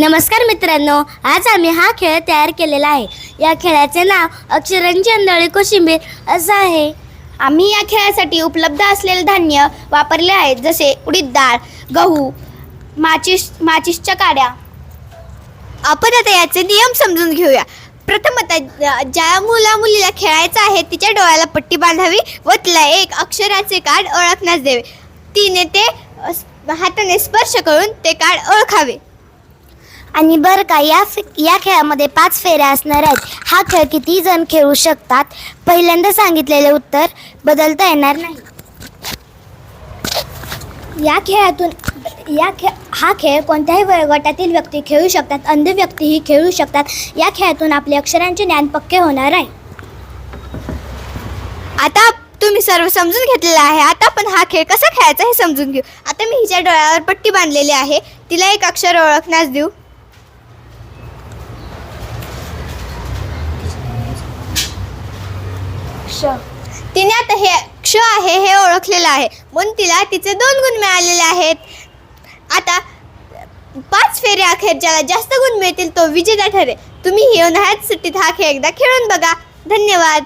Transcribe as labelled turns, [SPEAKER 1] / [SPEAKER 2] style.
[SPEAKER 1] नमस्कार मित्रांनो आज आम्ही हा खेळ तयार केलेला आहे. या खेळाचे नाव अक्षरांची अंधळी कोशिंबीर असं आहे.
[SPEAKER 2] आम्ही या खेळासाठी उपलब्ध असलेले धान्य वापरले आहेत जसे उडीद डाळ गहू माचिस माचिसच्या काड्या. आपण आता याचे नियम समजून घेऊया. प्रथमतः ज्या मुला मुलीला खेळायचं आहे तिच्या डोळ्याला पट्टी बांधावी व तिला एक अक्षराचे कार्ड ओळखण्यास द्यावे. तिने ते हाताने स्पर्श करून ते कार्ड ओळखावे.
[SPEAKER 1] आणि बरं का या फे- या खेळामध्ये पाच फेऱ्या असणार आहेत. हा खेळ किती जण खेळू शकतात? पहिल्यांदा सांगितलेले उत्तर बदलता येणार नाही. या खेळातून या खे हा खेळ कोणत्याही वयोगटातील व्यक्ती खेळू शकतात अंध व्यक्तीही खेळू शकतात. या खेळातून आपले अक्षरांचे ज्ञान पक्के होणार आहे.
[SPEAKER 2] आता तुम्ही सर्व समजून घेतलेलं आहे. आता आपण हा खेळ कसा खेळायचा हे समजून घेऊ. आता मी हिच्या डोळ्यावर पट्टी बांधलेली आहे. तिला एक अक्षर ओळखण्यास देऊ. क्ष. तिने आता हे क्ष आहे हे ओळखलेलं आहे. म्हणून तिला तिचे दोन गुण मिळालेले आहेत. आता पाच फेऱ्या अखेर ज्याला जास्त गुण मिळतील तो विजेता ठरेल. तुम्ही ही उन्हाळ्यात सुट्टीत हा खेळ एकदा खेळून बघा. धन्यवाद.